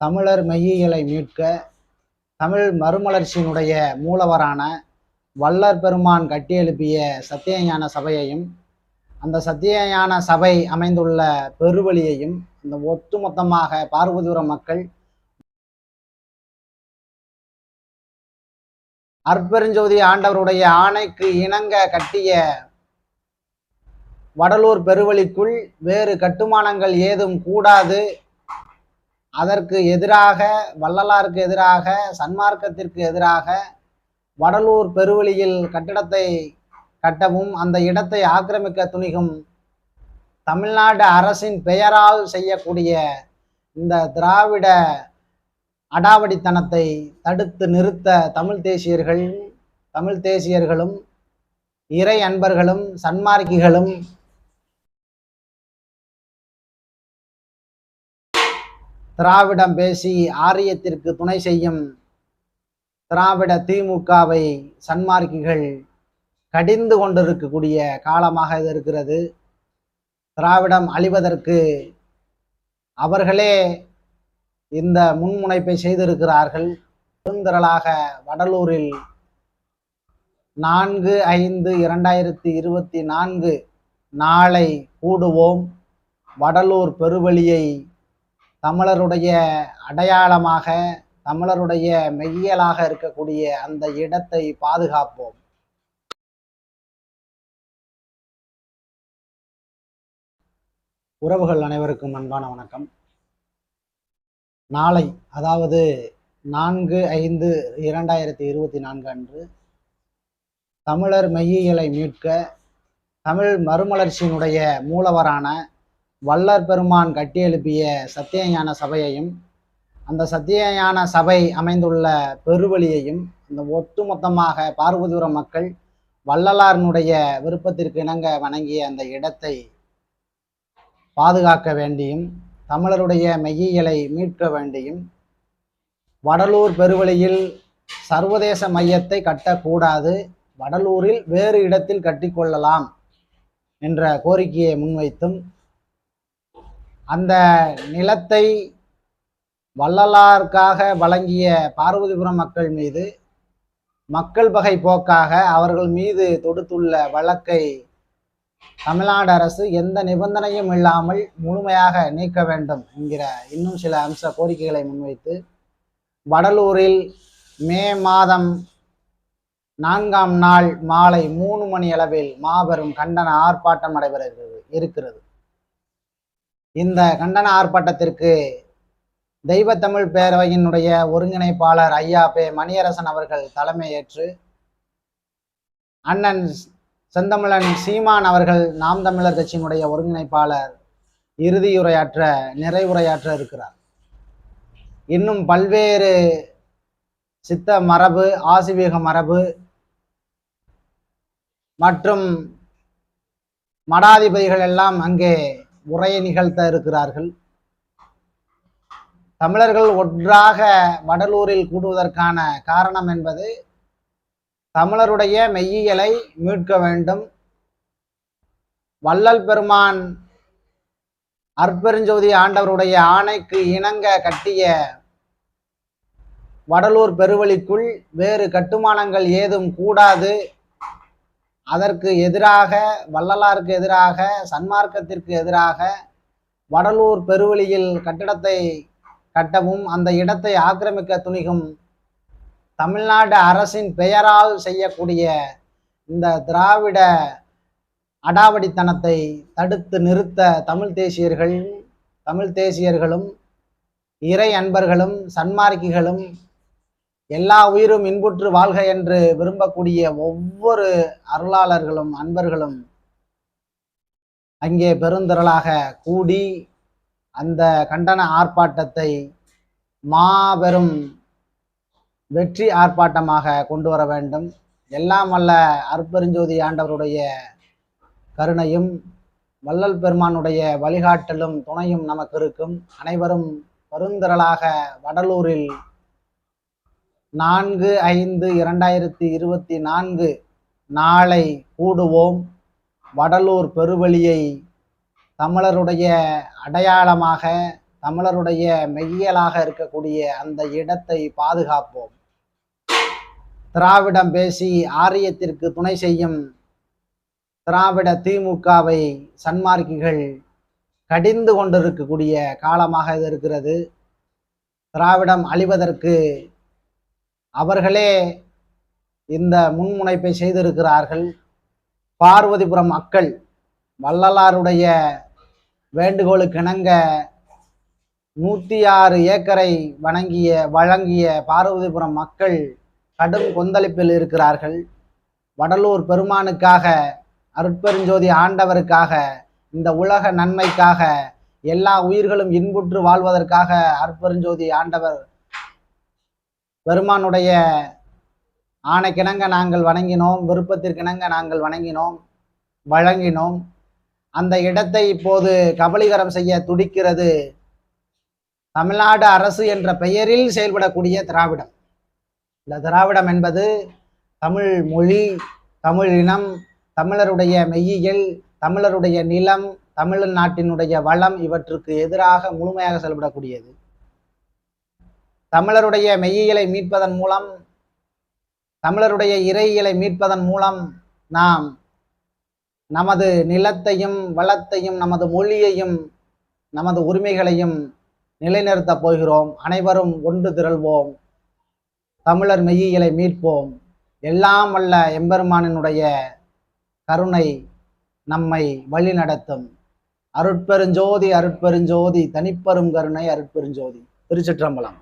தமிழர் மெய்யியலை மீட்க தமிழ் மறுமலர்ச்சியினுடைய மூலவரான வல்லர் பெருமான் கட்டியெழுப்பிய சத்தியஞான சபையையும் அந்த சத்தியஞான சபை அமைந்துள்ள பெருவழியையும் இந்த ஒட்டுமொத்தமாக பார்வதிபுரம் மக்கள் அற்பெருஞ்சோதி ஆண்டவருடைய ஆணைக்கு இணங்க கட்டிய வடலூர் பெருவழிக்குள் வேறு கட்டுமானங்கள் ஏதும் கூடாது அதற்கு எதிராக வள்ளலாருக்கு எதிராக சன்மார்க்கத்திற்கு எதிராக வடலூர் பெருவழியில் கட்டிடத்தை கட்டவும் அந்த இடத்தை ஆக்கிரமிக்க துணிகும் தமிழ்நாடு அரசின் பெயரால் செய்யக்கூடிய இந்த திராவிட அடாவடித்தனத்தை தடுத்து நிறுத்த தமிழ் தேசியர்கள் தமிழ் தேசியர்களும் இறை அன்பர்களும் சன்மார்க்கிகளும் திராவிடம் பேசி ஆரியத்திற்கு துணை செய்யும் திராவிட திமுகவை சன்மார்க்கிகள் கடிந்து கொண்டிருக்கக்கூடிய காலமாக இது இருக்கிறது. திராவிடம் அழிவதற்கு அவர்களே இந்த முன்முனைப்பை செய்திருக்கிறார்கள். பெருந்திரளாக வடலூரில் நான்கு ஐந்து இரண்டாயிரத்தி இருபத்தி நான்கு நாளை கூடுவோம். வடலூர் பெருவழியை தமிழருடைய அடையாளமாக தமிழருடைய மெய்யலாக இருக்கக்கூடிய அந்த இடத்தை பாதுகாப்போம். உறவுகள் அனைவருக்கும் அன்பான வணக்கம். நாளை அதாவது நான்கு ஐந்து இரண்டாயிரத்தி இருபத்தி நான்கு அன்று தமிழர் மெய்யியலை மீட்க தமிழ் மறுமலர்ச்சியினுடைய மூலவரான வல்லர் பெருமான் கட்டியெழுப்பிய சத்தியஞான சபையையும் அந்த சத்தியஞான சபை அமைந்துள்ள பெருவழியையும் இந்த ஒட்டுமொத்தமாக பார்வதிபுரம் மக்கள் வள்ளலாரினுடைய விருப்பத்திற்கு இணங்க வணங்கிய அந்த இடத்தை பாதுகாக்க வேண்டியும் தமிழருடைய மெய்யியலை மீட்க வேண்டியும் வடலூர் பெருவழியில் சர்வதேச மையத்தை கட்டக்கூடாது வடலூரில் வேறு இடத்தில் கட்டிக்கொள்ளலாம் என்ற கோரிக்கையை முன்வைத்தும் அந்த நிலத்தை வள்ளலாருக்காக வழங்கிய பார்வதிபுரம் மக்கள் மீது மக்கள் பகை போக்காக அவர்கள் மீது தொடுத்துள்ள வழக்கை தமிழ்நாடு அரசு எந்த நிபந்தனையும் இல்லாமல் முழுமையாக நீக்க வேண்டும் என்கிற இன்னும் சில அம்ச கோரிக்கைகளை முன்வைத்து வடலூரில் மே மாதம் நான்காம் நாள் மாலை மூணு மணி அளவில் மாபெரும் கண்டன ஆர்ப்பாட்டம் நடைபெற இருக்கிறது. இந்த கண்டன ஆர்ப்பாட்டத்திற்கு தெய்வத்தமிழ் பேரவையினுடைய ஒருங்கிணைப்பாளர் ஐயா பே மணியரசன் அவர்கள் தலைமையேற்று அண்ணன் செந்தமிழன் சீமான் அவர்கள் நாம் தமிழர் கட்சியினுடைய ஒருங்கிணைப்பாளர் இறுதியுரையாற்ற நிறைவுரையாற்ற இருக்கிறார். இன்னும் பல்வேறு சித்த மரபு ஆசிவீக மரபு மற்றும் மடாதிபதிகள் எல்லாம் அங்கே உரையை நிகழ்த்த இருக்கிறார்கள். தமிழர்கள் ஒன்றாக வடலூரில் கூடுவதற்கான காரணம் என்பது தமிழருடைய மெய்யியலை மீட்க வேண்டும். வள்ளல் பெருமான் அற்பெருஞ்சோதி ஆண்டவருடைய ஆணைக்கு இணங்க கட்டிய வடலூர் பெருவழிக்குள் வேறு கட்டுமானங்கள் ஏதும் கூடாது. அதற்கு எதிராக வள்ளலாருக்கு எதிராக சன்மார்க்கத்திற்கு எதிராக வடலூர் பெருவழியில் கட்டிடத்தை கட்டவும் அந்த இடத்தை ஆக்கிரமிக்க துணிகும் தமிழ்நாடு அரசின் பெயரால் செய்யக்கூடிய இந்த திராவிட அடாவடித்தனத்தை தடுத்து நிறுத்த தமிழ் தேசியர்கள் தமிழ் தேசியர்களும் இறை அன்பர்களும் சன்மார்க்கிகளும் எல்லா உயிரும் இன்புற்று வாழ்க என்று விரும்பக்கூடிய ஒவ்வொரு அருளாளர்களும் அன்பர்களும் அங்கே பெருந்திரளாக கூடி அந்த கண்டன ஆர்ப்பாட்டத்தை மாபெரும் வெற்றி ஆர்ப்பாட்டமாக கொண்டு வர வேண்டும். எல்லாம் வல்ல அற்பெருஞ்சோதி ஆண்டவருடைய கருணையும் வள்ளல் பெருமானுடைய வழிகாட்டலும் துணையும் நமக்கு இருக்கும். அனைவரும் பெருந்திரளாக வடலூரில் நான்கு ஐந்து இரண்டாயிரத்தி இருபத்தி நான்கு நாளை கூடுவோம். வடலூர் பெருவழியை தமிழருடைய அடையாளமாக தமிழருடைய மெய்யலாக இருக்கக்கூடிய அந்த இடத்தை பாதுகாப்போம். திராவிடம் பேசி ஆரியத்திற்கு துணை செய்யும் திராவிட திமுகவை சன்மார்க்கிகள் கடிந்து கொண்டிருக்கக்கூடிய காலமாக இது இருக்கிறது. திராவிடம் அழிவதற்கு அவர்களே இந்த முன்முனைப்பை செய்திருக்கிறார்கள். பார்வதிபுரம் மக்கள் வள்ளலாருடைய வேண்டுகோளுக்கிணங்க நூற்றி ஆறு ஏக்கரை வணங்கிய வழங்கிய பார்வதிபுரம் மக்கள் கடும் கொந்தளிப்பில் இருக்கிறார்கள். வடலூர் பெருமானுக்காக அருட்பெருஞ்சோதி ஆண்டவருக்காக இந்த உலக நன்மைக்காக எல்லா உயிர்களும் இன்புற்று வாழ்வதற்காக அருட்பெருஞ்சோதி ஆண்டவர் பெருமானுடைய ஆணைக்கிணங்க நாங்கள் வணங்கினோம் விருப்பத்திற்கிணங்க நாங்கள் வணங்கினோம் வழங்கினோம். அந்த இடத்தை இப்போது கபலீகரம் செய்ய துடிக்கிறது தமிழ்நாடு அரசு என்ற பெயரில் செயல்படக்கூடிய திராவிடம். இந்த திராவிடம் என்பது தமிழ் மொழி தமிழ் இனம் தமிழருடைய மெய்யியல் தமிழருடைய நிலம் தமிழ் நாட்டினுடைய வளம் இவற்றுக்கு எதிராக முழுமையாக செயல்படக்கூடியது. தமிழருடைய மெய்யியலை மீட்பதன் மூலம் தமிழருடைய இறையியலை மீட்பதன் மூலம் நாம் நமது நிலத்தையும் வளத்தையும் நமது மொழியையும் நமது உரிமைகளையும் நிலைநிறுத்தப் போகிறோம். அனைவரும் ஒன்று திரள்வோம். தமிழர் மெய்யியலை மீட்போம். எல்லாம் வல்ல எம்பெருமானினுடைய கருணை நம்மை வழி நடத்தும் அருட்பெருஞ்சோதி அருட்பெருஞ்சோதி தனிப்பெரும் கருணை அருட்பெருஞ்சோதி. திருச்சிற்றம்பலம்.